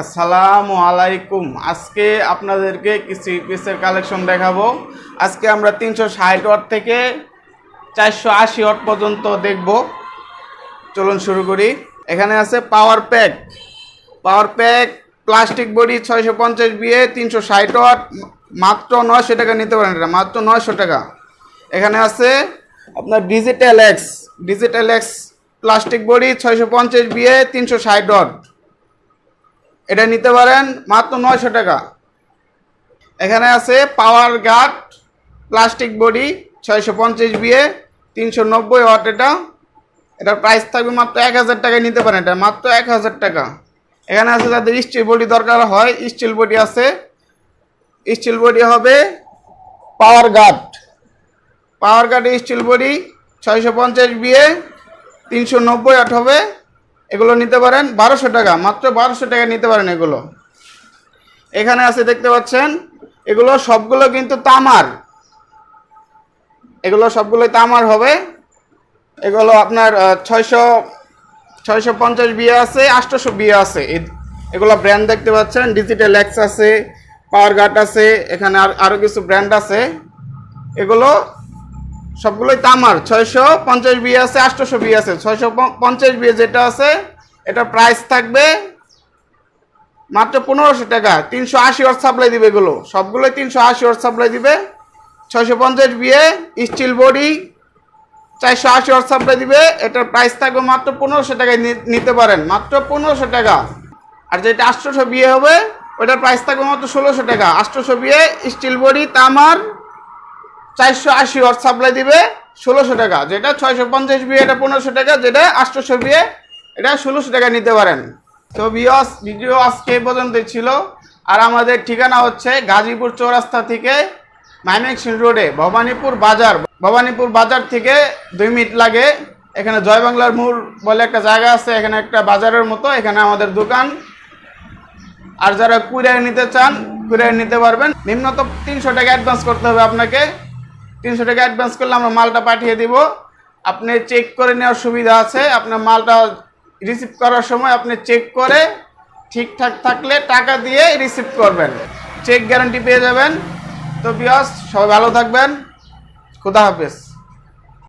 আসসালামু আলাইকুম। আজকে আপনাদেরকে কিছু পিসের কালেকশন দেখাবো। আজকে আমরা তিনশো ষাট ওয়াট থেকে চারশো আশি ওয়াট পর্যন্ত দেখব। চলুন শুরু করি। এখানে আছে power pack power pack plastic body ছয়শো পঞ্চাশ বিয়ে তিনশো ষাট ওয়াট, মাত্র নয়শো টাকা নিতে পারেন এটা, মাত্র নয়শো টাকা। এখানে আছে আপনার digital X digital X plastic body ছয়শো পঞ্চাশ বিয়ে তিনশো ষাট ওয়াট। এটা নিতে পারেন মাত্র নয়শো টাকা। এখানে আছে পাওয়ার গার্ড, প্লাস্টিক বডি, ছয়শো পঞ্চাশ বিয়ে তিনশো নব্বই ওয়াট এটা। এটার প্রাইস থাকবে মাত্র এক হাজার টাকায় নিতে পারেন এটা, মাত্র এক হাজার টাকা। এখানে আছে যাদের স্টিল বডি দরকার হয় স্টিল বডি আছে। স্টিল বডি হবে power guard. Power guard steel body ছয়শো পঞ্চাশ বিয়ে তিনশো নব্বই আট হবে। এগুলো নিতে পারেন বারোশো টাকা, মাত্র বারোশো টাকা নিতে পারেন এগুলো। এখানে আছে দেখতে পাচ্ছেন, এগুলো সবগুলো কিন্তু তামার। এগুলো সবগুলো তামার হবে। এগুলো আপনার ছয়শো ছয়শো পঞ্চাশ বিয়ে আছে, আটশোশো বিয়ে আছে। এগুলো ব্র্যান্ড দেখতে পাচ্ছেন ডিজিটাল এক্স আছে পাওয়ার গার্ড আছে, এখানে আর আরও কিছু ব্র্যান্ড আছে। এগুলো সবগুলোই তামার ছয়শো পঞ্চাশ বিয়ে আছে, আটশোশো বিয়ে আছে। ছয়শো পঞ্চাশ বিয়ে যেটা আছে, এটা প্রাইস থাকবে মাত্র পনেরোশো টাকা। তিনশো আশি ওয়াট সাপ্লাই দিবে এগুলো। সবগুলোই তিনশো আশি ওয়াট সাপ্লাই দিবে। ছয়শো পঞ্চাশ বিয়ে স্টিল বডি চারশো আশি ওয়াট সাপ্লাই দিবে। এটার প্রাইস থাকবে মাত্র পনেরোশো টাকায় নিতে পারেন। মাত্র পনেরোশো টাকা। আর যেটা আটশোশো বিয়ে হবে, ওটার প্রাইস থাকবে মাত্র ষোলোশো টাকা। আটশোশো বিয়ে স্টিল বডি তামার চারশো আশি ওয়াট সাপ্লাই দিবে ষোলোশো টাকা। যেটা ছয়শো পঞ্চাশ বিয়ে, এটা পনেরোশো টাকা, যেটা আটশোশো বিয়ে, এটা ষোলোশো টাকা নিতে পারেন। তো বিয়স ভিডিও আজকে এই পর্যন্তই ছিল। আর আমাদের ঠিকানা হচ্ছে গাজীপুর চৌরাস্তা থেকে মাইমেক্সিন রোডে, ভবানীপুর বাজার। ভবানীপুর বাজার থেকে দুই মিনিট লাগে। এখানে জয় বাংলার মোড় বলে একটা জায়গা আছে, এখানে একটা বাজারের মতো, এখানে আমাদের দোকান। আর যারা কুরিয়ার নিতে চান, কুরিয়ার নিতে পারবেন। নিম্নত তিনশো টাকা অ্যাডভান্স করতে হবে আপনাকে। তিনশো টাকা অ্যাডভান্স করলে আমরা মালটা পাঠিয়ে দিব। আপনি চেক করে নেওয়ার সুবিধা আছে। আপনার মালটা রিসিভ করার সময় আপনি চেক করে ঠিকঠাক থাকলে টাকা দিয়ে রিসিভ করবেন। চেক গ্যারান্টি পেয়ে যাবেন। তো বিয়স সবাই ভালো থাকবেন। খুদা হাফেজ।